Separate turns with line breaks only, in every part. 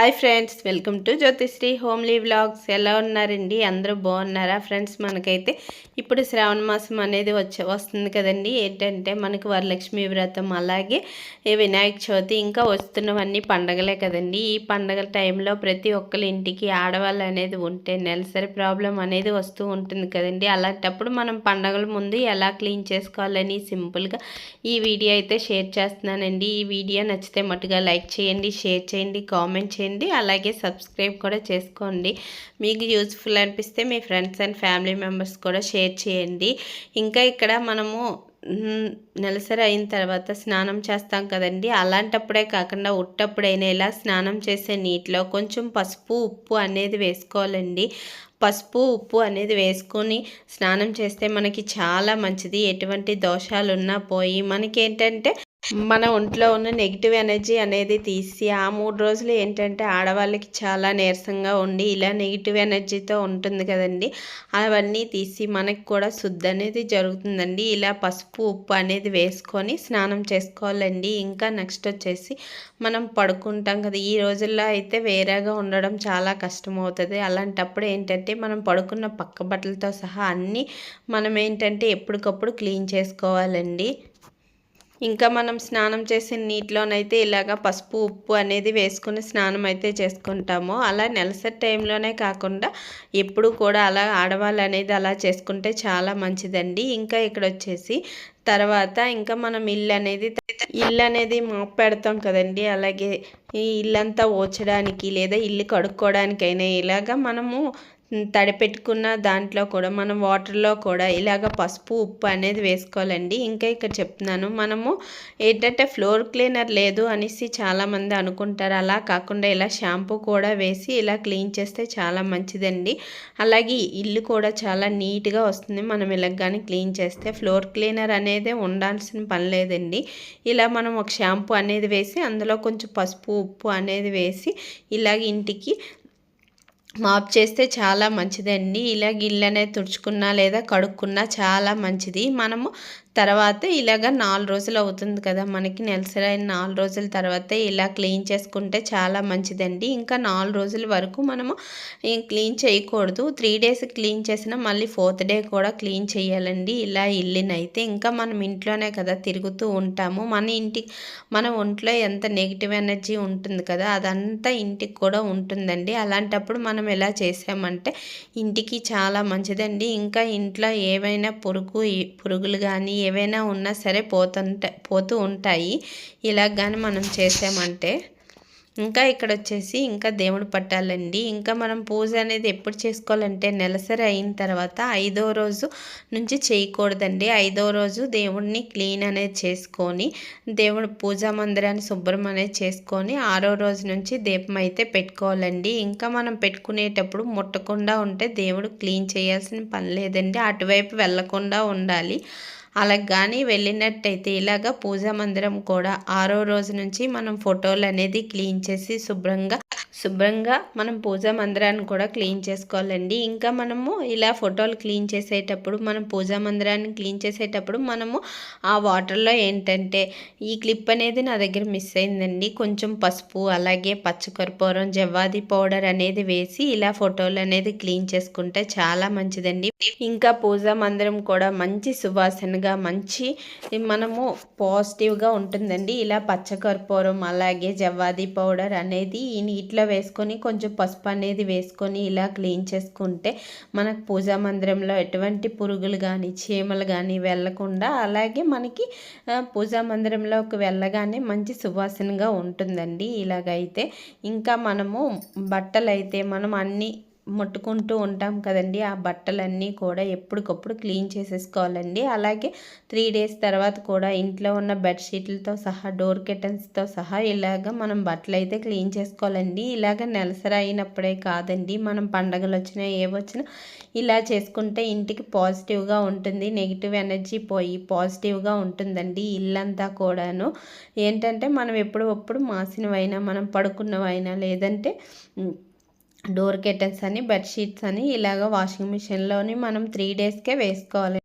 Hi friends welcome to Jyothisri homely vlogs. ఎలా ఉన్నారండి? అందరూ బాగున్నారా ఫ్రెండ్స్? మనకైతే ఇప్పుడు శ్రావణ మాసం అనేది వచ్చే వస్తుంది కదండి. ఏంటంటే మనకు వరలక్ష్మి వ్రతం అలాగే వినాయక చవితి ఇంకా వస్తున్నవన్నీ పండగలే కదండి. ఈ పండగల టైంలో ప్రతి ఒక్కరి ఇంటికి ఆడవాళ్ళు అనేది ఉంటే నెలసరి ప్రాబ్లం అనేది వస్తూ ఉంటుంది కదండి. అలాంటప్పుడు మనం పండగల ముందు ఎలా క్లీన్ చేసుకోవాలని సింపుల్గా ఈ వీడియో అయితే షేర్ చేస్తున్నానండి. ఈ వీడియో నచ్చితే మటుగా లైక్ చేయండి షేర్ చేయండి కామెంట్ చేయండి. అలాగే సబ్స్క్రైబ్ కూడా చేసుకోండి. మీకు యూజ్ఫుల్ అనిపిస్తే మీ ఫ్రెండ్స్ అండ్ ఫ్యామిలీ మెంబర్స్ కూడా షేర్ చేయండి. ఇంకా ఇక్కడ మనము నెలసరి అయిన తర్వాత స్నానం చేస్తాం కదండి. అలాంటప్పుడే కాకుండా ఉట్టప్పుడైనా ఇలా స్నానం చేసే నీటిలో కొంచెం పసుపు ఉప్పు అనేది వేసుకోవాలండి. పసుపు ఉప్పు అనేది వేసుకొని స్నానం చేస్తే మనకి చాలా మంచిది. ఎటువంటి దోషాలు ఉన్నా పోయి మనకి ఏంటంటే మన ఒంట్లో ఉన్న నెగిటివ్ ఎనర్జీ అనేది తీసి ఆ మూడు రోజులు ఏంటంటే ఆడవాళ్ళకి చాలా నీరసంగా ఉండి ఇలా నెగిటివ్ ఎనర్జీతో ఉంటుంది కదండి. అవన్నీ తీసి మనకి కూడా శుద్ధి అనేది జరుగుతుందండి. ఇలా పసుపు ఉప్పు అనేది వేసుకొని స్నానం చేసుకోవాలండి. ఇంకా నెక్స్ట్ వచ్చేసి మనం పడుకుంటాం కదా ఈ రోజుల్లో అయితే వేరేగా ఉండడం చాలా కష్టం అవుతుంది అలాంటప్పుడు ఏంటంటే మనం పడుకున్న పక్క బట్టలతో సహా అన్నీ మనం ఏంటంటే ఎప్పటికప్పుడు క్లీన్ చేసుకోవాలండి. ఇంకా మనం స్నానం చేసిన నీటిలోనైతే ఇలాగ పసుపు ఉప్పు అనేది వేసుకుని స్నానం అయితే చేసుకుంటాము. అలా నెలసరి టైంలోనే కాకుండా ఎప్పుడు కూడా అలా ఆడవాళ్ళు అనేది అలా చేసుకుంటే చాలా మంచిదండి. ఇంకా ఇక్కడ వచ్చేసి తర్వాత ఇంకా మనం ఇల్లు అనేది ఇల్లు అనేది మాప్ పెడతాం కదండి. అలాగే ఈ ఇల్లంతా ఓచడానికి లేదా ఇల్లు కడుక్కోవడానికైనా ఇలాగ మనము తడిపెట్టుకున్న దాంట్లో కూడా మనం వాటర్లో కూడా ఇలాగ పసుపు ఉప్పు అనేది వేసుకోవాలండి. ఇంకా ఇక్కడ చెప్తున్నాను మనము ఏంటంటే ఫ్లోర్ క్లీనర్ లేదు అనేసి చాలామంది అనుకుంటారు. అలా కాకుండా ఇలా షాంపూ కూడా వేసి ఇలా క్లీన్ చేస్తే చాలా మంచిదండి. అలాగే ఇల్లు కూడా చాలా నీట్గా వస్తుంది. మనం ఇలా కానీ క్లీన్ చేస్తే ఫ్లోర్ క్లీనర్ అనేది ఉండాల్సిన పని లేదండి. ఇలా మనం ఒక షాంపూ అనేది వేసి అందులో కొంచెం పసుపు ఉప్పు అనేది వేసి ఇలాగ ఇంటికి మాప్ చేస్తే చాలా మంచిదండి. ఇలా గిళ్ళనే తుడుచుకున్నా లేదా కడుక్కున్నా చాలా మంచిది. మనము తర్వాత ఇలాగ నాలుగు రోజులు అవుతుంది కదా మనకి నెలసరి అయిన నాలుగు రోజుల తర్వాత ఇలా క్లీన్ చేసుకుంటే చాలా మంచిదండి. ఇంకా నాలుగు రోజుల వరకు మనము క్లీన్ చేయకూడదు. త్రీ డేస్ క్లీన్ చేసినా మళ్ళీ ఫోర్త్ డే కూడా క్లీన్ చేయాలండి. ఇలా ఇల్లునైతే ఇంకా మనం ఇంట్లోనే కదా తిరుగుతూ ఉంటాము. మన ఇంటి మన ఒంట్లో ఎంత నెగిటివ్ ఎనర్జీ ఉంటుంది కదా అదంతా ఇంటికి కూడా ఉంటుందండి. అలాంటప్పుడు మనం ఎలా చేసామంటే ఇంటికి చాలా మంచిదండి. ఇంకా ఇంట్లో ఏవైనా పురుగు పురుగులు కానీ ఏవైనా ఉన్నా సరే పోతుంటా పోతూ ఉంటాయి. ఇలా కానీ మనం చేసామంటే. ఇంకా ఇక్కడ వచ్చేసి ఇంకా దేవుడు పట్టాలండి. ఇంకా మనం పూజ అనేది ఎప్పుడు చేసుకోవాలంటే నెలసరి అయిన తర్వాత ఐదో రోజు నుంచి చేయకూడదండి. ఐదో రోజు దేవుడిని క్లీన్ అనేది చేసుకొని దేవుడు పూజా మందిరాన్ని శుభ్రం అనేది చేసుకొని ఆరో రోజు నుంచి దీపం అయితే పెట్టుకోవాలండి. ఇంకా మనం పెట్టుకునేటప్పుడు ముట్టకుండా ఉంటే దేవుడు క్లీన్ చేయాల్సిన పని లేదండి. అటువైపు వెళ్ళకుండా ఉండాలి. అలా కానీ వెళ్ళినట్టయితే ఇలాగ పూజా మందిరం కూడా ఆరో రోజు నుంచి మనం ఫోటోలు అనేది క్లీన్ చేసి శుభ్రంగా శుభ్రంగా మనం పూజా మందిరాన్ని కూడా క్లీన్ చేసుకోవాలండి. ఇంకా మనము ఇలా ఫోటోలు క్లీన్ చేసేటప్పుడు మనం పూజా మందిరాన్ని క్లీన్ చేసేటప్పుడు మనము ఆ వాటర్లో ఏంటంటే ఈ క్లిప్ అనేది నా దగ్గర మిస్ అయిందండి. కొంచెం పసుపు అలాగే పచ్చకర్పూరం జవ్వాది పౌడర్ అనేది వేసి ఇలా ఫోటోలు అనేది క్లీన్ చేసుకుంటే చాలా మంచిదండి. ఇంకా పూజా మందిరం కూడా మంచి సువాసనగా మంచి మనము పాజిటివ్గా ఉంటుందండి. ఇలా పచ్చకర్పూరం అలాగే జవ్వాది పౌడర్ అనేది ఈ నీటిలో వేసుకొని కొంచెం పసుపు అనేది వేసుకొని ఇలా క్లీన్ చేసుకుంటే మనకు పూజా మందిరంలో ఎటువంటి పురుగులు కానీ చీమలు కానీ వెళ్ళకుండా అలాగే మనకి పూజా మందిరంలోకి వెళ్ళగానే మంచి సువాసనగా ఉంటుందండి. ఇలాగైతే ఇంకా మనము బట్టలు అయితే మనం అన్నీ ముట్టుకుంటూ ఉంటాం కదండి. ఆ బట్టలన్నీ కూడా ఎప్పటికప్పుడు క్లీన్ చేసేసుకోవాలండి. అలాగే త్రీ డేస్ తర్వాత కూడా ఇంట్లో ఉన్న బెడ్షీట్లతో సహా డోర్ కెటన్స్తో సహా ఇలాగ మనం బట్టలు అయితే క్లీన్ చేసుకోవాలండి. ఇలాగ నెలసరి అయినప్పుడే కాదండి. మనం పండగలు వచ్చినా ఏవొచ్చినా ఇలా చేసుకుంటే ఇంటికి పాజిటివ్గా ఉంటుంది. నెగిటివ్ ఎనర్జీ పోయి పాజిటివ్గా ఉంటుందండి ఇల్లంతా కూడాను. ఏంటంటే మనం ఎప్పుడప్పుడు మాసినవైనా మనం పడుకున్నవైనా లేదంటే డోర్ కెటన్స్ అని బెడ్షీట్స్ అని ఇలాగ వాషింగ్ మిషన్లోని మనం త్రీ డేస్కే వేసుకోవాలి.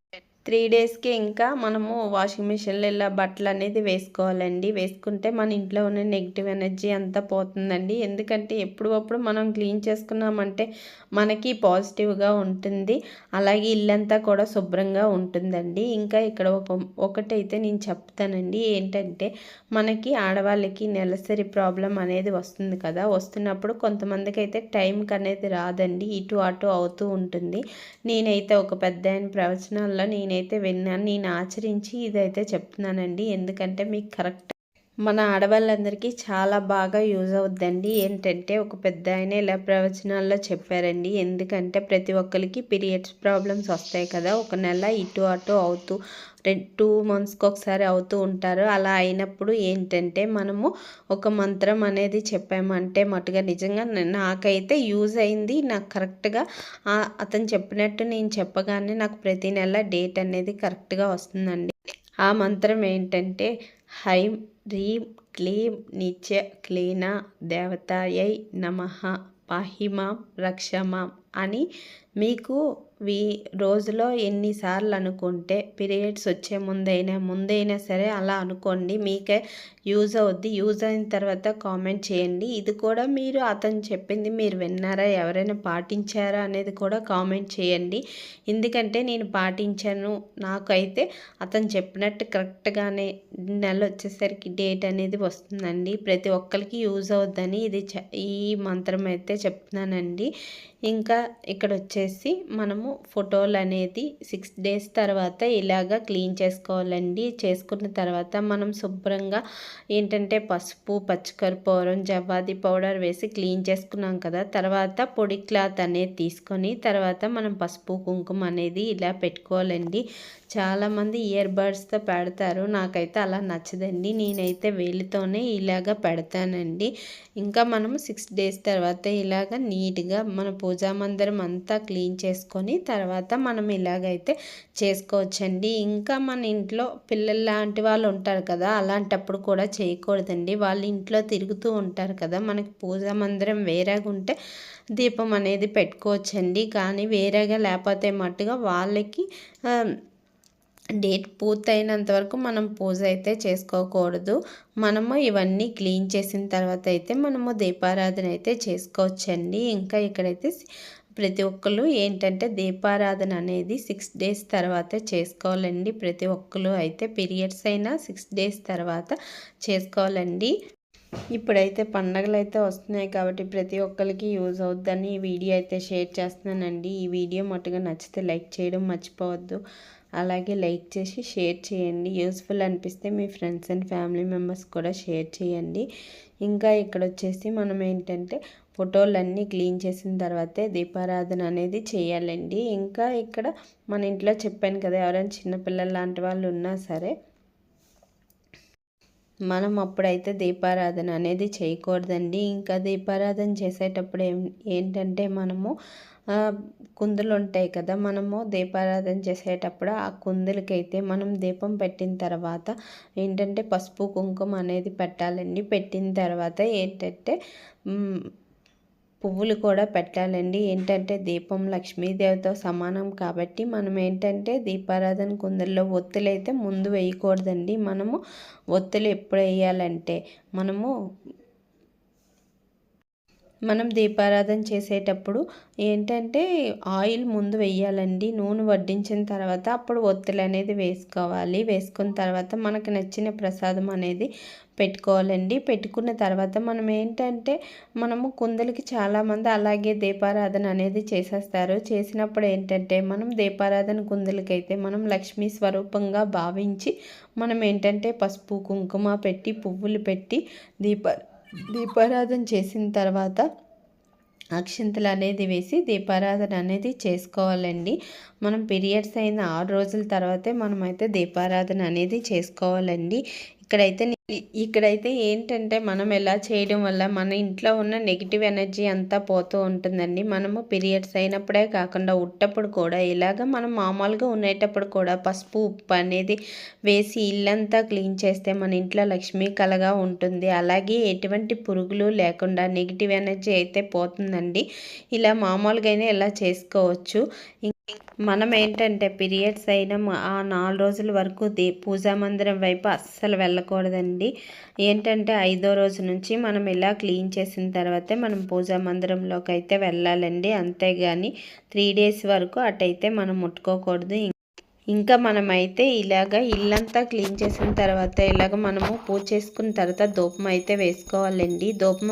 త్రీ డేస్కి ఇంకా మనము వాషింగ్ మిషన్లో ఇలా బట్టలు అనేది వేసుకోవాలండి. వేసుకుంటే మన ఇంట్లో ఉన్న నెగిటివ్ ఎనర్జీ అంతా పోతుందండి. ఎందుకంటే ఎప్పుడప్పుడు మనం క్లీన్ చేసుకున్నామంటే మనకి పాజిటివ్గా ఉంటుంది. అలాగే ఇల్లంతా కూడా శుభ్రంగా ఉంటుందండి. ఇంకా ఇక్కడ ఒక ఒకటైతే నేను చెప్తానండి. ఏంటంటే మనకి ఆడవాళ్ళకి నెలసరి ప్రాబ్లం అనేది వస్తుంది కదా. వస్తున్నప్పుడు కొంతమందికి అయితే టైంకి అనేది రాదండి. ఇటు అటు అవుతూ ఉంటుంది. నేనైతే ఒక పెద్ద ప్రవచనాల్లో నేను నేనైతే విన్నాను నేను ఆచరించి ఇదైతే చెప్తున్నానండి. ఎందుకంటే మీకు కరెక్ట్ మన ఆడవాళ్ళందరికీ చాలా బాగా యూజ్ అవుద్దండి. ఏంటంటే ఒక పెద్ద ఆయన ఇలా ప్రవచనాల్లో చెప్పారండి. ఎందుకంటే ప్రతి ఒక్కరికి పీరియడ్స్ ప్రాబ్లమ్స్ వస్తాయి కదా. ఒక నెల ఇటు అటు అవుతూ టూ మంత్స్కి ఒకసారి అవుతూ ఉంటారు. అలా అయినప్పుడు ఏంటంటే మనము ఒక మంత్రం అనేది చెప్పామంటే మటుగా నిజంగా నాకైతే యూజ్ అయింది. నాకు కరెక్ట్గా అతను చెప్పినట్టు నేను చెప్పగానే నాకు ప్రతి నెల డేట్ అనేది కరెక్ట్గా వస్తుందండి. ఆ మంత్రం ఏంటంటే హై హ్రీం క్లీం నిత్య క్లీనా దేవతాయై నమ పాహిమాం రక్షమాం అని మీకు వీ రోజులో ఎన్నిసార్లు అనుకుంటే పీరియడ్స్ వచ్చే ముందైనా ముందైనా సరే అలా అనుకోండి. మీకే యూజ్ అవుద్ది. యూజ్ అయిన తర్వాత కామెంట్ చేయండి. ఇది కూడా మీరు అతను చెప్పింది మీరు విన్నారా? ఎవరైనా పాటించారా అనేది కూడా కామెంట్ చేయండి. ఎందుకంటే నేను పాటించాను. నాకైతే అతను చెప్పినట్టు కరెక్ట్గానే నెల వచ్చేసరికి డేట్ అనేది వస్తుందండి. ప్రతి ఒక్కరికి యూజ్ అవుద్దని ఇది ఈ మంత్రం అయితే చెప్తున్నానండి. ఇంకా ఇక్కడ వచ్చేసి మనము ఫోటోలు అనేది సిక్స్ డేస్ తర్వాత ఇలాగ క్లీన్ చేసుకోవాలండి. చేసుకున్న తర్వాత మనం శుభ్రంగా ఏంటంటే పసుపు పచ్చికర్పూరం జవ్వాది పౌడర్ వేసి క్లీన్ చేసుకున్నాం కదా. తర్వాత పొడి క్లాత్ అనేది తీసుకొని తర్వాత మనం పసుపు కుంకుమ అనేది ఇలా పెట్టుకోవాలండి. చాలామంది ఇయర్ బడ్స్తో పెడతారు. నాకైతే అలా నచ్చదండి. నేనైతే వేలితోనే ఇలాగ పెడతానండి. ఇంకా మనం సిక్స్ డేస్ తర్వాత ఇలాగ నీట్గా మన పూజా మందిరం అంతా క్లీన్ చేసుకొని తర్వాత మనం ఇలాగైతే చేసుకోవచ్చండి. ఇంకా మన ఇంట్లో పిల్లలు లాంటి వాళ్ళు ఉంటారు కదా అలాంటప్పుడు కూడా చేయకూడదండి. వాళ్ళ ఇంట్లో తిరుగుతూ ఉంటారు కదా మనకి పూజా మందిరం వేరేగా ఉంటే దీపం అనేది పెట్టుకోవచ్చండి. కానీ వేరేగా లేకపోతే మట్టుగా వాళ్ళకి డేట్ పూర్తయినంత వరకు మనం పూజ అయితే చేసుకోకూడదు. మనము ఇవన్నీ క్లీన్ చేసిన తర్వాత అయితే మనము దీపారాధన అయితే చేసుకోవచ్చండి. ఇంకా ఇక్కడైతే ప్రతి ఒక్కరు ఏంటంటే దీపారాధన అనేది సిక్స్ డేస్ తర్వాత చేసుకోవాలండి. ప్రతి ఒక్కరు అయితే పీరియడ్స్ అయినా సిక్స్ డేస్ తర్వాత చేసుకోవాలండి. ఇప్పుడైతే పండగలు అయితే వస్తున్నాయి కాబట్టి ప్రతి ఒక్కరికి యూజ్ అవుద్దని ఈ వీడియో అయితే షేర్ చేస్తున్నానండి. ఈ వీడియో మట్టుగా నచ్చితే లైక్ చేయడం మర్చిపోవద్దు. అలాగే లైక్ చేసి షేర్ చేయండి. యూస్ఫుల్ అనిపిస్తే మీ ఫ్రెండ్స్ అండ్ ఫ్యామిలీ మెంబర్స్ కూడా షేర్ చేయండి. ఇంకా ఇక్కడ వచ్చేసి మనం ఏంటంటే ఫోటోలన్నీ క్లీన్ చేసిన తర్వాతే దీపారాధన అనేది చేయాలండి. ఇంకా ఇక్కడ మన ఇంట్లో చెప్పాను కదా ఎవరైనా చిన్నపిల్లలు లాంటి వాళ్ళు ఉన్నా సరే మనం అప్పుడైతే దీపారాధన అనేది చేయకూడదండి. ఇంకా దీపారాధన చేసేటప్పుడు ఏం ఏంటంటే మనము కుందులు ఉంటాయి కదా మనము దీపారాధన చేసేటప్పుడు ఆ కుందులకైతే మనం దీపం పెట్టిన తర్వాత ఏంటంటే పసుపు కుంకుమ అనేది పెట్టాలండి. పెట్టిన తర్వాత ఏంటంటే పువ్వులు కూడా పెట్టాలండి. ఏంటంటే దీపం లక్ష్మీదేవితో సమానం కాబట్టి మనం ఏంటంటే దీపారాధన కుందల్లో ఒత్తులు అయితే ముందు వేయకూడదండి. మనము ఒత్తులు ఎప్పుడు వేయాలంటే మనము మనం దీపారాధన చేసేటప్పుడు ఏంటంటే ఆయిల్ ముందు వేయాలండి నూనె వడ్డించిన తర్వాత అప్పుడు ఒత్తులు అనేది వేసుకోవాలి. వేసుకున్న తర్వాత మనకు నచ్చిన ప్రసాదం అనేది పెట్టుకోవాలండి. పెట్టుకున్న తర్వాత మనం ఏంటంటే మనము కుందలకి చాలామంది అలాగే దీపారాధన అనేది చేసేస్తారు. చేసినప్పుడు ఏంటంటే మనం దీపారాధన కుందలకైతే మనం లక్ష్మీ స్వరూపంగా భావించి మనం ఏంటంటే పసుపు కుంకుమ పెట్టి పువ్వులు పెట్టి దీప దీపారాధన చేసిన తర్వాత అక్షింతలు అనేది వేసి దీపారాధన అనేది చేసుకోవాలండి. మనం పీరియడ్స్ అయిన ఆరు రోజుల తర్వాతే మనమైతే దీపారాధన అనేది చేసుకోవాలండి. ఇక్కడైతే ఇక్కడైతే ఏంటంటే మనం ఎలా చేయడం వల్ల మన ఇంట్లో ఉన్న నెగిటివ్ ఎనర్జీ అంతా పోతూ ఉంటుందండి. మనము పీరియడ్స్ అయినప్పుడే కాకుండా ఉట్టప్పుడు కూడా ఇలాగ మనం మామూలుగా ఉండేటప్పుడు కూడా పసుపు ఉప్పు అనేది వేసి ఇల్లంతా క్లీన్ చేస్తే మన ఇంట్లో లక్ష్మీ కలగా ఉంటుంది. అలాగే ఎటువంటి పురుగులు లేకుండా నెగిటివ్ ఎనర్జీ అయితే పోతుందండి. ఇలా మామూలుగానే ఇలా చేసుకోవచ్చు? మనం ఏంటంటే పీరియడ్స్ అయిన ఆ నాలుగు రోజుల వరకు దే పూజా మందిరం వైపు అస్సలు వెళ్ళకూడదండి. ఏంటంటే ఐదో రోజు నుంచి మనం ఇలా క్లీన్ చేసిన తర్వాతే మనం పూజా మందిరంలోకి అయితే వెళ్ళాలండి. అంతేగాని త్రీ డేస్ వరకు అటైతే మనం ముట్టుకోకూడదు. ఇంకా మనమైతే ఇలాగ ఇల్లంతా క్లీన్ చేసిన తర్వాత ఇలాగ మనము పూజ చేసుకున్న తర్వాత ధూపం అయితే వేసుకోవాలండి. ధూపం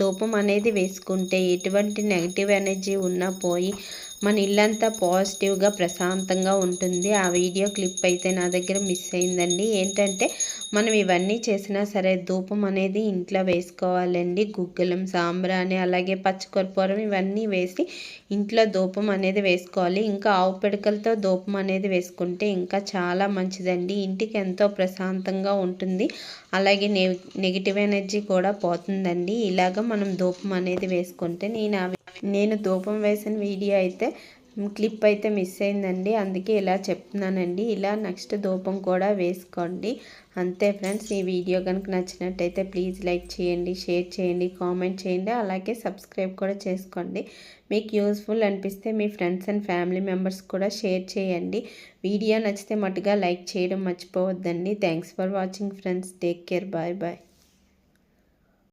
ధూపం అనేది వేసుకుంటే ఎటువంటి నెగిటివ్ ఎనర్జీ ఉన్నా పోయి మన ఇల్లంతా పాజిటివ్గా ప్రశాంతంగా ఉంటుంది. ఆ వీడియో క్లిప్ అయితే నా దగ్గర మిస్ అయిందండి. ఏంటంటే మనం ఇవన్నీ చేసినా సరే ధూపం అనేది ఇంట్లో వేసుకోవాలండి. గుగ్గులం సాంబ్రాణి అలాగే పచ్చికర్పూరం ఇవన్నీ వేసి ఇంట్లో ధూపం అనేది వేసుకోవాలి. ఇంకా ఆవు పిడకలతో ధూపం అనేది వేసుకుంటే ఇంకా చాలా మంచిదండి. ఇంటికి ఎంతో ప్రశాంతంగా ఉంటుంది. అలాగే నె నెగిటివ్ ఎనర్జీ కూడా పోతుందండి. ఇలాగ మనం ధూపం అనేది వేసుకుంటే నేను నేను ధూపం వేసిన వీడియో అయితే క్లిప్ అయితే మిస్ అయిందండి. అందుకే ఇలా చెప్తున్నానండి. ఇలా నెక్స్ట్ ధూపం కూడా వేసుకోండి. అంతే ఫ్రెండ్స్ ఈ వీడియో కనుక నచ్చినట్టయితే ప్లీజ్ లైక్ చేయండి షేర్ చేయండి కామెంట్ చేయండి అలాగే సబ్స్క్రైబ్ కూడా చేసుకోండి. మీకు యూస్ఫుల్ అనిపిస్తే మీ ఫ్రెండ్స్ అండ్ ఫ్యామిలీ మెంబర్స్ కూడా షేర్ చేయండి. వీడియో నచ్చితే మటుగా లైక్ చేయడం మర్చిపోవద్దండి. Thanks for watching friends. Take care. Bye bye.